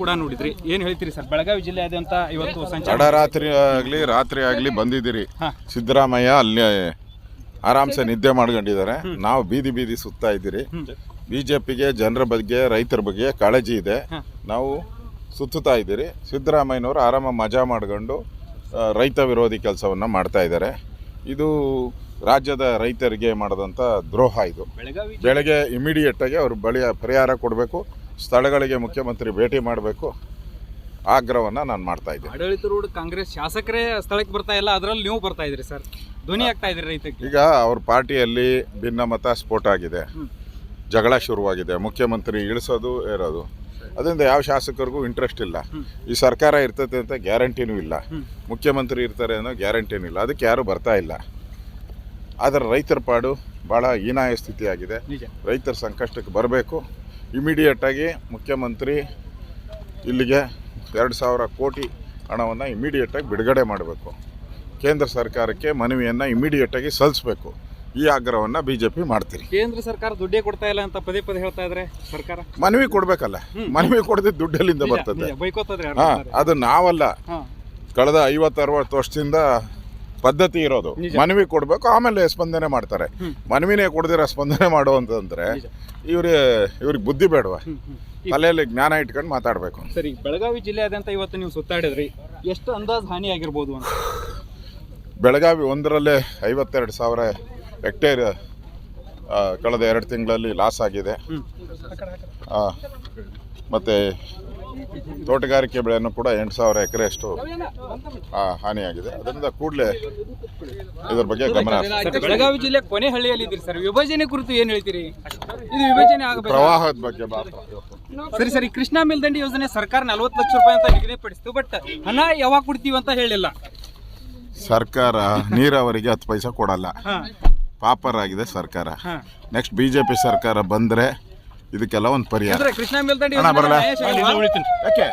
ಕೂಡ ನೋಡಿದ್ರಿ. ಏನ್ ಹೇಳ್ತೀರಿ ಸರ್? ಬೆಳಗಾವಿ ಜಿಲ್ಲೆಯಾದ್ಯಂತ ಇವತ್ತು ಸಂಚಾರ? ತಡರಾತ್ರಿ ಆಗಲಿ ರಾತ್ರಿ ಆಗಲಿ ಬಂದಿದ್ದೀರಿ. ಸಿದ್ದರಾಮಯ್ಯ ಅಲ್ಲಿ ಆರಾಮ್ಸೆ ನಿದ್ದೆ ಮಾಡ್ಕೊಂಡಿದ್ದಾರೆ. ನಾವು ಬೀದಿ ಬೀದಿ ಸುತ್ತಾ ಇದ್ದೀರಿ. ಬಿಜೆಪಿಗೆ ಜನರ ಬಗ್ಗೆ ರೈತರ ಬಗ್ಗೆ ಕಾಳಜಿ ಇದೆ. ನಾವು ಸುತ್ತುತ್ತಾ ಇದ್ದೀರಿ. ಸಿದ್ದರಾಮಯ್ಯನವರು ಆರಾಮ ಮಜಾ ಮಾಡ್ಕೊಂಡು ರೈತ ವಿರೋಧಿ ಕೆಲಸವನ್ನು ಮಾಡ್ತಾ ಇದ್ದಾರೆ. ಇದು ರಾಜ್ಯದ ರೈತರಿಗೆ ಮಾಡಿದಂಥ ದ್ರೋಹ ಇದು. ಬೆಳಗ್ಗೆ ಇಮಿಡಿಯೇಟಾಗಿ ಅವ್ರ ಬಳಿಯ ಪರಿಹಾರ ಕೊಡಬೇಕು. ಸ್ಥಳಗಳಿಗೆ ಮುಖ್ಯಮಂತ್ರಿ ಭೇಟಿ ಮಾಡಬೇಕು ಆಗ್ರಹವನ್ನು ನಾನು ಮಾಡ್ತಾ ಇದ್ದೀನಿ. ಆಡಳಿತಾರೂಢ ಕಾಂಗ್ರೆಸ್ ಶಾಸಕರೇ ಸ್ಥಳಕ್ಕೆ ಬರ್ತಾ ಇಲ್ಲ ಅದರಲ್ಲಿ ನೀವು ಬರ್ತಾ ಇದ್ರಿ ಸರ್. ಧ್ವನಿ ಆಗ್ತಾ ಇದ್ರಿ ರೈತಕ್ಕೆ ಈಗ ಅವ್ರ ಪಾರ್ಟಿಯಲ್ಲಿ ಭಿನ್ನಮತ ಸ್ಫೋಟ ಆಗಿದೆ. ಜಗಳ ಶುರುವಾಗಿದೆ. ಮುಖ್ಯಮಂತ್ರಿ ಇಳಿಸೋದು ಏರೋದು. ಅದರಿಂದ ಯಾವ ಶಾಸಕರಿಗೂ ಇಂಟ್ರೆಸ್ಟ್ ಇಲ್ಲ. ಈ ಸರ್ಕಾರ ಇರ್ತದೆ ಅಂತ ಗ್ಯಾರಂಟಿನೂ ಇಲ್ಲ. ಮುಖ್ಯಮಂತ್ರಿ ಇರ್ತಾರೆ ಅನ್ನೋ ಗ್ಯಾರಂಟಿನೂ ಇಲ್ಲ. ಅದಕ್ಕೆ ಯಾರೂ ಬರ್ತಾ ಇಲ್ಲ. ಆದರೆ ರೈತರ ಪಾಡು ಭಾಳ ಹೀನಾಯ ಸ್ಥಿತಿಯಾಗಿದೆ. ರೈತರ ಸಂಕಷ್ಟಕ್ಕೆ ಬರಬೇಕು. ಇಮಿಡಿಯೇಟಾಗಿ ಮುಖ್ಯಮಂತ್ರಿ ಇಲ್ಲಿಗೆ ಎರಡು ಸಾವಿರ ಕೋಟಿ ಹಣವನ್ನು ಇಮಿಡಿಯೇಟಾಗಿ ಬಿಡುಗಡೆ ಮಾಡಬೇಕು. ಕೇಂದ್ರ ಸರ್ಕಾರಕ್ಕೆ ಮನವಿಯನ್ನು ಇಮಿಡಿಯೇಟಾಗಿ ಸಲ್ಲಿಸಬೇಕು. ಈ ಆಗ್ರಹವನ್ನು ಬಿ ಜೆ ಪಿ ಮಾಡ್ತೀರಿ. ಕೇಂದ್ರ ಸರ್ಕಾರ ದುಡ್ಡೇ ಕೊಡ್ತಾ ಇಲ್ಲ ಅಂತ ಪದೇ ಪದೇ ಹೇಳ್ತಾ ಇದ್ರೆ ಸರ್ಕಾರ? ಮನವಿ ಕೊಡಬೇಕಲ್ಲ. ಮನವಿ ಕೊಡದೆ ದುಡ್ಡಲ್ಲಿಂದ ಬರ್ತದೆ. ಹಾಂ ಅದು ನಾವಲ್ಲ. ಕಳೆದ ಐವತ್ತು ಅರವತ್ತು ವರ್ಷದಿಂದ ಪದ್ಧತಿ ಇರೋದು. ಮನವಿ ಕೊಡಬೇಕು ಆಮೇಲೆ ಸ್ಪಂದನೆ ಮಾಡ್ತಾರೆ. ಮನವಿನೇ ಕೊಡದಿರೋ ಸ್ಪಂದನೆ ಮಾಡುವಂತಂದ್ರೆ ಇವ್ರ ಇವ್ರಿಗೆ ಬುದ್ಧಿ ಬೇಡವಾ? ತಲೆಯಲ್ಲಿ ಜ್ಞಾನ ಇಟ್ಕೊಂಡು ಮಾತಾಡಬೇಕು. ಸರಿ ಬೆಳಗಾವಿ ಜಿಲ್ಲೆಯಾದ್ಯಂತ ಇವತ್ತು ನೀವು ಸುತ್ತಾಡಿದ್ರಿ. ಎಷ್ಟು ಅಂದಾಜು ಹಾನಿ ಆಗಿರ್ಬೋದು ಅಂತ? ಬೆಳಗಾವಿ ಒಂದರಲ್ಲೇ ಐವತ್ತೆರಡು ಸಾವಿರ ಹೆಕ್ಟೇರ್ ಕಳೆದ ಎರಡು ತಿಂಗಳಲ್ಲಿ ಲಾಸ್ ಆಗಿದೆ. ಮತ್ತೆ ತೋಟಗಾರಿಕೆ ಬೆಳೆಯನ್ನು ಕೂಡ ಎಂಟು ಸಾವಿರ ಎಕರೆಯಷ್ಟು ಆ, ಹಾನಿಯಾಗಿದೆ. ಅದರಿಂದ ಕೂಡಲೇ ಇದರ ಬಗ್ಗೆ ಗಮನ ಬೆಳಗಾವಿ ಜಿಲ್ಲೆ ಕೊನೆ ಹಳ್ಳಿಯಲ್ಲಿ ಇದ್ದೀರಿ ಸರ್. ವಿಭಜನೆ ಕುರಿತು ಏನು ಹೇಳ್ತೀರಿ? ಇದು ವಿಭಜನೆ ಆಗಬೇಕು? ಪ್ರವಾಹದ ಬಗ್ಗೆ ಸರಿ ಸರಿ. ಕೃಷ್ಣಾ ಮೇಲ್ದಂಡಿ ಯೋಜನೆ ಸರ್ಕಾರ ನಲವತ್ತು ಲಕ್ಷ ರೂಪಾಯಿ ಅಂತ ನಿಗದಿಪಡಿಸಿತು ಬಟ್ ಹಣ ಯಾವಾಗ ಕೊಡ್ತೀವಿ ಅಂತ ಹೇಳಿಲ್ಲ. ಸರ್ಕಾರ ನೀರಾವರಿಗೆ ಹತ್ತು ಪೈಸೆ ಕೊಡಲ್ಲ. ಪಾಪರ್ ಆಗಿದೆ ಸರ್ಕಾರ. ನೆಕ್ಸ್ಟ್ ಬಿಜೆಪಿ ಸರ್ಕಾರ ಬಂದರೆ ಇದಕ್ಕೆಲ್ಲ ಒಂದು ಪರಿಹಾರ. ಕೃಷ್ಣ ಮೇಲ್ತಂಡಿ ಬರಲ್ಲ ಯಾಕೆ?